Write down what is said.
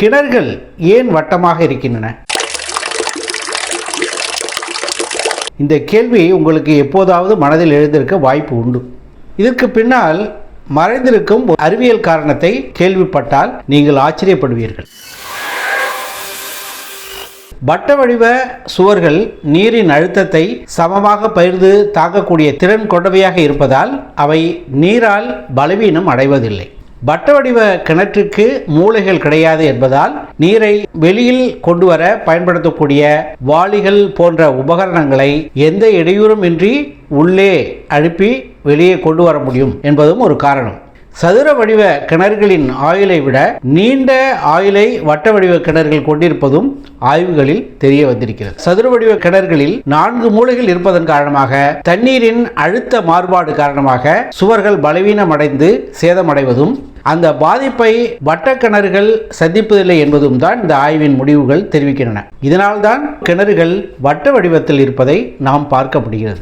கிணறுகள் ஏன் வட்டமாக இருக்கின்றன? இந்த கேள்வி உங்களுக்கு எப்போதாவது மனதில் எழுந்திருக்க வாய்ப்பு உண்டு. இதற்கு பின்னால் மறைந்திருக்கும் அறிவியல் காரணத்தை கேள்விப்பட்டால் நீங்கள் ஆச்சரியப்படுவீர்கள். வட்ட வடிவ சுவர்கள் நீரின் அழுத்தத்தை சமமாக பகிர்ந்து தாக்கக்கூடிய திறன் கொண்டவையாக இருப்பதால் அவை நீரால் பலவீனம் அடைவதில்லை. வட்ட வடிவ கிணற்றுக்கு மூளைகள் கிடையாது என்பதால் நீரை வெளியில் கொண்டு வர பயன்படுத்தக்கூடிய வாளிகள் போன்ற உபகரணங்களை எந்த இடையூறும் இன்றி உள்ளே அனுப்பி வெளியே கொண்டு வர முடியும் என்பதும் ஒரு காரணம். சதுர வடிவ கிணறுகளின் ஆயுளை விட நீண்ட ஆயுளை வட்ட வடிவ கிணறுகள் கொண்டிருப்பதும் ஆய்வுகளில் தெரிய வந்திருக்கிறது. சதுர வடிவ கிணறுகளில் நான்கு மூலைகள் இருப்பதன் காரணமாக தண்ணீரின் அழுத்த மாறுபாடு காரணமாக சுவர்கள் பலவீனமடைந்து சேதமடைவதும் அந்த பாதிப்பை வட்ட கிணறுகள் சந்திப்பதில்லை என்பதும் தான் இந்த ஆய்வின் முடிவுகள் தெரிவிக்கின்றன. இதனால்தான் கிணறுகள் வட்ட வடிவத்தில் இருப்பதை நாம் பார்க்க முடிகிறது.